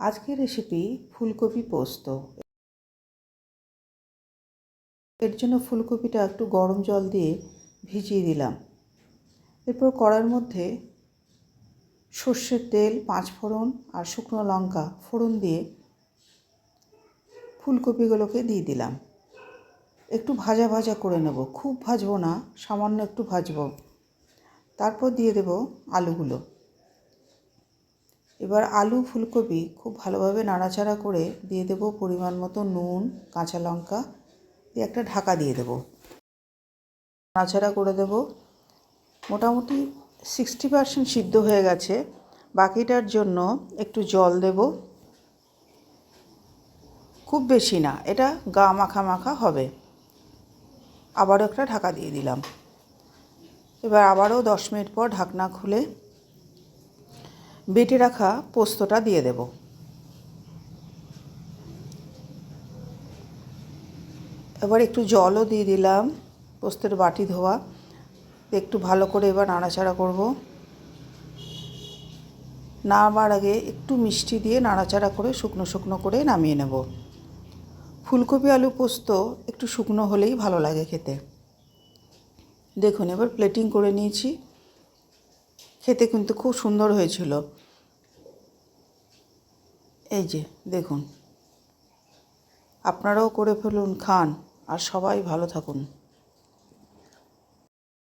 আজকের রেসিপি ফুলকপি পোস্ত। এর জন্য ফুলকপিটা একটু গরম জল দিয়ে ভিজিয়ে দিলাম। এরপর কড়ার মধ্যে সর্ষের তেল, পাঁচ ফোড়ন আর শুকনো লঙ্কা ফোড়ন দিয়ে ফুলকপিগুলোকে দিয়ে দিলাম। একটু ভাজা ভাজা করে নেব। খুব ভাজবো না, সামান্য একটু ভাজবো। তারপর দিয়ে দেব আলুগুলো। এবার আলু ফুলকপি খুব ভালোভাবে নাড়াচাড়া করে দিয়ে দেব পরিমাণ মতো নুন, কাঁচা লঙ্কা দিয়ে একটা ঢাকা দিয়ে দেব। নাড়াচাড়া করে দেব। মোটামুটি সিক্সটি পার্সেন্ট সিদ্ধ হয়ে গেছে। বাকিটার জন্য একটু জল দেব। খুব বেশি না, এটা গা মাখা মাখা হবে। আবারও একটা ঢাকা দিয়ে দিলাম। এবার আবারও দশ মিনিট পর ঢাকনা খুলে বেটে রাখা পোস্তটা দিয়ে দেব। এবার একটু জলও দিয়ে দিলাম, পোস্তের বাটি ধোয়া। একটু ভালো করে এবার নাড়াচাড়া করব। নামার আগে একটু মিষ্টি দিয়ে নাড়াচাড়া করে শুকনো শুকনো করে নামিয়ে নেব। ফুলকপি আলু পোস্ত একটু শুকনো হলেই ভালো লাগে খেতে। দেখুন, এবার প্লেটিং করে নিয়েছি। খেতে কিন্তু খুব সুন্দর হয়েছিল। এই যে, দেখুন। আপনারাও করে ফেলুন, খান, আর সবাই ভালো থাকুন।